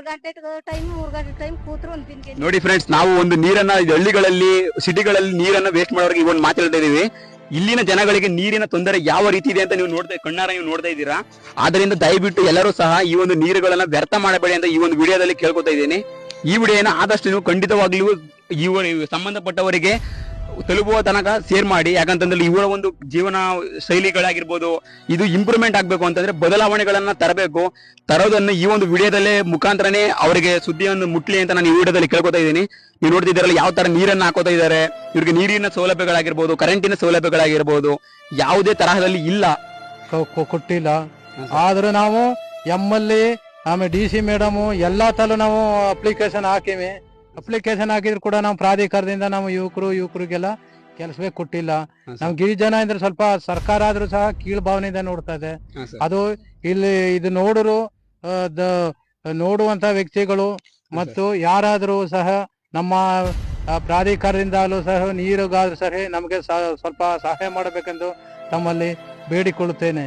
ಒಂದು ನೋಡಿ ಫ್ರೆಂಡ್ಸ್ ನಾವು ಒಂದು ನೀರನ್ನ ಹಳ್ಳಿಗಳಲ್ಲಿ ಸಿಟಿಗಳಲ್ಲಿ ನೀರನ್ನ ವೇಸ್ಟ್ ಮಾಡೋರಿಗೆ ಇವನ್ ಮಾತಾಡ್ತಾ ಇದೀವಿ ಇಲ್ಲಿನ ಜನಗಳಿಗೆ ನೀರಿನ ತೊಂದರೆ ಯಾವ ರೀತಿ ಇದೆ ಅಂತ ನೀವು ನೋಡ್ತಾ, ಕಣ್ಣಾರ ನೀವು ನೋಡ್ತಾ ಇದ್ದೀರಾ? ಆದ್ರಿಂದ ದಯವಿಟ್ಟು ಎಲ್ಲರೂ ಸಹ ಈ ಒಂದು ನೀರುಗಳನ್ನ ವ್ಯರ್ಥ ಮಾಡಬೇಡಿ ಅಂತ ಈ ಒಂದು ವಿಡಿಯೋದಲ್ಲಿ ಕೇಳ್ಕೊತಾ ಇದ್ದೀನಿ. ಈ ವಿಡಿಯೋನ ಆದಷ್ಟು ನೀವು ಖಂಡಿತವಾಗ್ಲೂ ಈ ಸಂಬಂಧಪಟ್ಟವರಿಗೆ ತಲುಪುವ ತನಕ ಸೇರ್ ಮಾಡಿ, ಯಾಕಂತಂದ್ರೆ ಇವರ ಒಂದು ಜೀವನ ಶೈಲಿಗಳಾಗಿರ್ಬೋದು, ಇದು ಇಂಪ್ರೂವ್ಮೆಂಟ್ ಆಗಬೇಕು ಅಂತಂದ್ರೆ ಬದಲಾವಣೆಗಳನ್ನ ತರಬೇಕು. ತರೋದನ್ನು ಈ ಒಂದು ವಿಡಿಯೋದಲ್ಲೇ ಮುಖಾಂತರನೇ ಅವರಿಗೆ ಸುದ್ದಿಯನ್ನು ಮುಟ್ಲಿ ಅಂತ ನಾನು ಈ ವಿಡಿಯೋದಲ್ಲಿ ಕೇಳ್ಕೊತಾ ಇದ್ದೀನಿ. ನೀವು ನೋಡ್ತಿದ್ದೀರಲ್ಲ ಯಾವ ತರ ನೀರನ್ನ ಹಾಕೋತಾ ಇದ್ದಾರೆ, ಇವ್ರಿಗೆ ನೀರಿನ ಸೌಲಭ್ಯಗಳಾಗಿರ್ಬೋದು ಕರೆಂಟಿನ ಸೌಲಭ್ಯಗಳಾಗಿರ್ಬೋದು, ಯಾವುದೇ ತರಹದಲ್ಲಿ ಇಲ್ಲ. ಕೊಟ್ಟಿಲ್ಲ. ಆದ್ರೆ ನಾವು ಎಂ ಎಲ್ ಎ ಆಮೇಲೆ ಡಿ ಸಿ ಮೇಡಮ್ ಎಲ್ಲಾ ತಲೂ ನಾವು ಅಪ್ಲಿಕೇಶನ್ ಹಾಕಿವಿ. ಅಪ್ಲಿಕೇಶನ್ ಹಾಕಿದ್ರು ಕೂಡ ನಾವು ಪ್ರಾಧಿಕಾರದಿಂದ ನಾವು ಯುವಕರು ಯುವಕರಿಗೆಲ್ಲ ಕೆಲಸವೇ ಕೊಟ್ಟಿಲ್ಲ. ನಾವು ಗಿರಿಜನ ಅಂದ್ರೆ ಸ್ವಲ್ಪ ಸರ್ಕಾರ ಆದ್ರೂ ಸಹ ಕೀಳ್ ಭಾವನೆಯಿಂದ ನೋಡ್ತಾ ಇದೆ. ಅದು ಇಲ್ಲಿ ಇದು ನೋಡರು ನೋಡುವಂತ ವ್ಯಕ್ತಿಗಳು ಮತ್ತು ಯಾರಾದರೂ ಸಹ ನಮ್ಮ ಪ್ರಾಧಿಕಾರದಿಂದಲೂ ಸಹ ನೀರಿಗಾದ್ರೂ ಸಹ ನಮಗೆ ಸ್ವಲ್ಪ ಸಹಾಯ ಮಾಡಬೇಕೆಂದು ತಮ್ಮಲ್ಲಿ ಬೇಡಿಕೊಳ್ಳುತ್ತೇನೆ.